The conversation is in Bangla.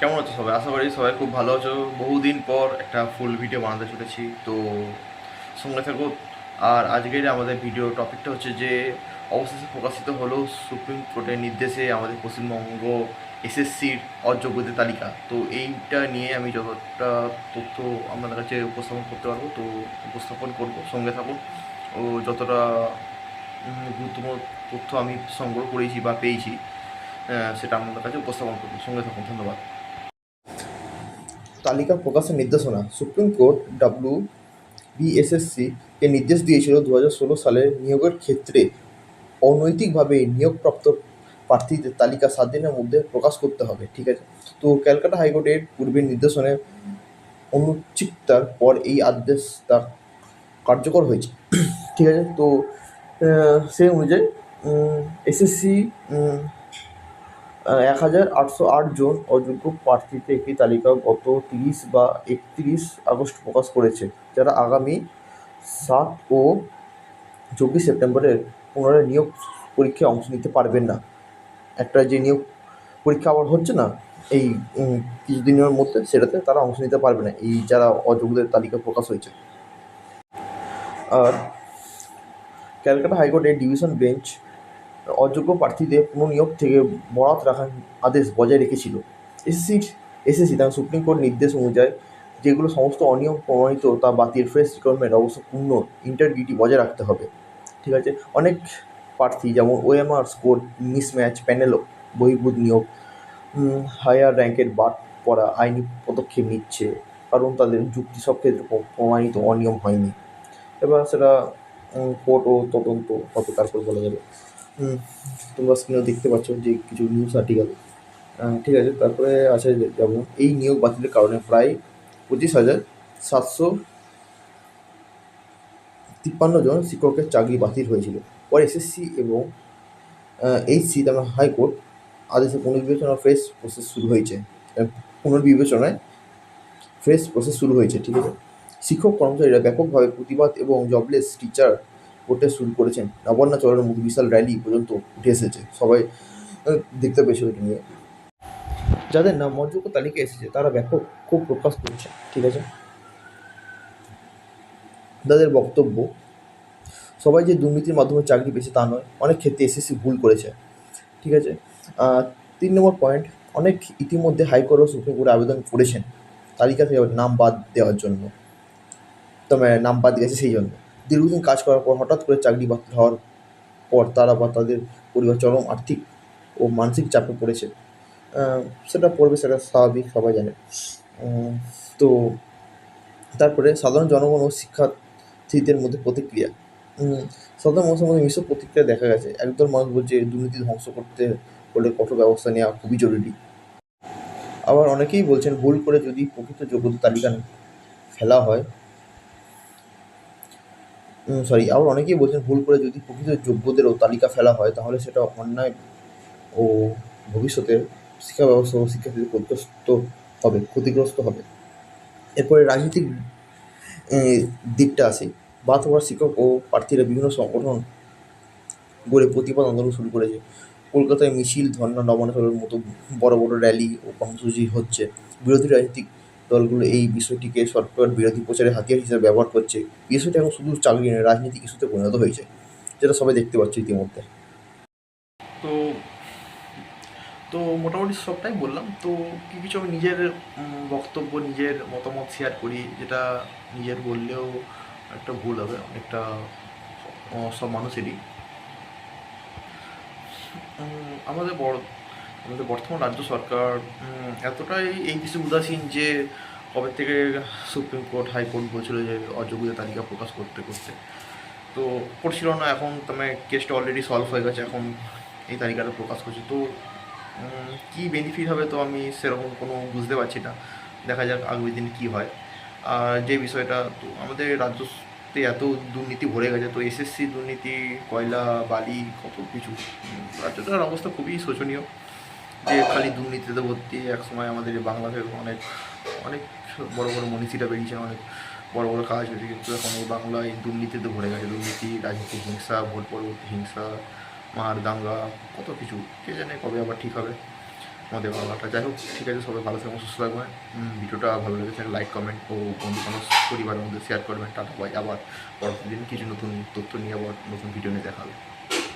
কেমন আছো সবাই? আশা করি সবাই খুব ভালো আছো। বহুদিন পর একটা ফুল ভিডিও বানাতে চলেছি, তো সঙ্গে থাকো। আর আজকের আমাদের ভিডিও টপিকটা হচ্ছে যে, অবশেষে প্রকাশিত হলো সুপ্রিম কোর্টের নির্দেশে আমাদের পশ্চিমবঙ্গ এসএসসির অযোগ্যদের তালিকা। তো এইটা নিয়ে আমি যতটা তথ্য আপনাদের কাছে উপস্থাপন করতে পারব, তো উপস্থাপন করব, সঙ্গে থাকুন ও যতটা গুরুত্বপূর্ণ তথ্য আমি সংগ্রহ করেছি বা পেয়েছি সেটা আপনাদের কাছে উপস্থাপন করব। সঙ্গে থাকুন, ধন্যবাদ। তালিকা প্রকাশের নির্দেশনা সুপ্রিম কোর্ট ডাব্লিউ বিএসএসসি কে নির্দেশ দিয়েছিল দু হাজার ষোলো সালে নিয়োগের ক্ষেত্রে অনৈতিকভাবে নিয়োগপ্রাপ্ত প্রার্থীদের তালিকা সাত দিনের মধ্যে প্রকাশ করতে হবে, ঠিক আছে? তো ক্যালকাটা হাইকোর্টের পূর্বের নির্দেশনে অনুচিতার পর এই আদেশ তার কার্যকর হয়েছে, ঠিক আছে? তো সেই অনুযায়ী এসএসসি এক হাজার আটশো আট জন অযোগ্য প্রার্থীতে একটি তালিকা গত তিরিশ বা একত্রিশ আগস্ট প্রকাশ করেছে, যারা আগামী সাত ও চব্বিশ সেপ্টেম্বরের পুনরায় নিয়োগ পরীক্ষায় অংশ নিতে পারবেন না। একটা যে নিয়োগ পরীক্ষা আবার হচ্ছে না, এই কিছুদিনের মধ্যে সেটাতে তারা অংশ নিতে পারবে না, এই যারা অযোগ্যদের তালিকা প্রকাশ হয়েছে। আর ক্যালকাটা হাইকোর্টের ডিভিশন বেঞ্চ অযোগ্য প্রার্থীদের পুনঃনিয়োগ থেকে বরাত রাখার আদেশ বজায় রেখেছিল। এসএসসি এসএসসি তার সুপ্রিম কোর্ট নির্দেশ অনুযায়ী যেগুলো সমস্ত অনিয়ম প্রমাণিত তা বাতিল। ফ্রেশ রিক্রুটমেন্ট অবশ্য পূর্ণ। ইন্টারডিউটি বজায় রাখতে হবে। ঠিক আছে? অনেক প্রার্থী যেমন ওএমআর স্কোর মিসম্যাচ প্যানেল বহির্ভূত নিয়োগ হায়ার র্যাঙ্কের বাদ পড়া আইনি পদক্ষেপ নিচ্ছে কারণ তাদের যুক্তি সব ক্ষেত্রে প্রমাণিত অনিয়ম হয়নি। এবার সেটা কোর্ট ও তদন্ত হবে, তারপর বলা যাবে। তোমরা স্ক্রিনে দেখতে পাচ্ছ যে কিছু নিউজ আর্টিকেল ঠিক আছে, তারপরে আছে যেমন এই নিয়োগ বাতিলের কারণে প্রায় পঁচিশ হাজার সাতশো তিপ্পান্ন জন শিক্ষকের চাকরি বাতিল হয়েছিল। পরে এসএসসি এবং এইচসি তেমন হাইকোর্ট আদেশে পুনর্বিবেচনা ফ্রেশ প্রসেস শুরু হয়েছে। পুনর্বিবেচনায় ফ্রেশ প্রসেস শুরু হয়েছে, ঠিক আছে? শিক্ষক কর্মচারীরা ব্যাপকভাবে প্রতিবাদ এবং জবলেস টিচার করতে শুরু করেছেন। নবান্ন চলের মুখ বিশাল র্যালি পর্যন্ত উঠে এসেছে। সবাই দেখতে পেয়েছে ওইটা নিয়ে। যাদের নাম অযোগ্য তালিকায় এসেছে, তারা ব্যাপক খুব প্রকাশ করছে। ঠিক আছে? তাদের বক্তব্য, সবাই যে দুর্নীতির মাধ্যমে চাকরি পেয়েছে তা নয়, অনেক ক্ষেত্রে এসএসসি ভুল করেছে। ঠিক আছে? তিন নম্বর পয়েন্ট অনেক ইতিমধ্যে হাইকোর্ট ও সুপ্রিম কোর্টে আবেদন করেছেন। তালিকা থেকে নাম বাদ দেওয়ার জন্য। তবে নাম বাদ গেছে সেই জন্য। দীর্ঘদিন কাজ করার পর হঠাৎ করে চাকরি বাতিল হওয়ার পর তারা বা তাদের পরিবার চরম আর্থিক ও মানসিক চাপে পড়েছে। সেটা পড়বে, সেটা স্বাভাবিক, সবাই জানে। তো তারপরে সাধারণ জনগণ ও শিক্ষার্থীদের মধ্যে প্রতিক্রিয়া। সাধারণ মানুষের মধ্যে মিশ্র প্রতিক্রিয়া দেখা গেছে। একদল মানুষ বলছে, দুর্নীতি ধ্বংস করতে হলে কঠোর ব্যবস্থা নেওয়া খুবই জরুরি। আবার অনেকেই বলছেন, ভুল করে যদি প্রকৃত যোগ্যতা তালিকা ফেলা হয় সরি আবার অনেকেই বলছেন ভুল করে যদি প্রকৃত যোগ্যদেরও তালিকা ফেলা হয়, তাহলে সেটা অন্যায় ও ভবিষ্যতে শিক্ষা ব্যবস্থা ও শিক্ষার্থীদের ক্ষতিগ্রস্ত হবে ক্ষতিগ্রস্ত হবে। এরপরে রাজনীতিক দিকটা আসে বাদ হওয়ার শিক্ষক ও প্রার্থীরা বিভিন্ন সংগঠন গড়ে প্রতিবাদ আন্দোলন শুরু করেছে। কলকাতায় মিছিল ধর্না নবান্নচলের মতো বড় বড় র্যালি ও কর্মসূচি হচ্ছে। বিরোধী রাজনৈতিক দলগুলো এই বিষয়টিকে সরকার বিরোধী প্রচারে হাতিয়ার হিসেবে ব্যবহার করছে। বিষয়টি এখন শুধু চাকরি নয় রাজনীতিক ইস্যুতে পরিণত হয়েছে, যেটা সবাই দেখতে পাচ্ছে ইতিমধ্যে। তো তো মোটামুটি সবটাই বললাম। তো কিছু আমি নিজের বক্তব্য, নিজের মতামত শেয়ার করি, যেটা নিজের বললেও একটা ভুল হবে, অনেকটা সব মানুষেরই। আমাদের বড় আমাদের বর্তমান রাজ্য সরকার এতটাই এই বিষয়ে উদাসীন যে কবে থেকে সুপ্রিম কোর্ট হাইকোর্ট বলছিল যে অযোগ্যদের তালিকা প্রকাশ করতে করতে। তো করছিল না, এখন তুমি কেসটা অলরেডি সলভ হয়ে গেছে, এখন এই তালিকাটা প্রকাশ করছে। তো কি বেনিফিট হবে তো আমি সেরকম কোনো বুঝতে পারছি না। দেখা যাক আগামী দিন কী হয়। আর যে বিষয়টা, তো আমাদের রাজ্যতে এত দুর্নীতি ভরে গেছে, তো এসএসসি দুর্নীতি, কয়লা, বালি, কত কিছু রাজ্যটার অবস্থা খুবই শোচনীয়। যে খালি দুর্নীতিতে ভর্তি, এক সময় আমাদের এই বাংলাদেশ অনেক অনেক বড় বড় মনীষীরা বেরিয়েছে অনেক বড় বড় কাজ হয়েছে, কিন্তু এখন এই বাংলায় দুর্নীতিতে ভরে গেছে। দুর্নীতি রাজনীতিক হিংসা, ভোট পরবর্তী হিংসা, মার দাঙ্গা, কত কিছু। কে জানে কবে আবার ঠিক হবে আমাদের বাংলাটা। যাই হোক, ঠিক আছে, সবাই ভালো থাকবেন, সুস্থ থাকবেন। ভিডিওটা ভালো লেগে থাকলে লাইক কমেন্ট ও বন্ধু বান্ধব, পরিবারের মধ্যে শেয়ার করবেন। টাটা বাই আবার পরবর্তী দিন কিছু নতুন তথ্য নিয়ে আবার নতুন ভিডিও নিয়ে দেখা হবে।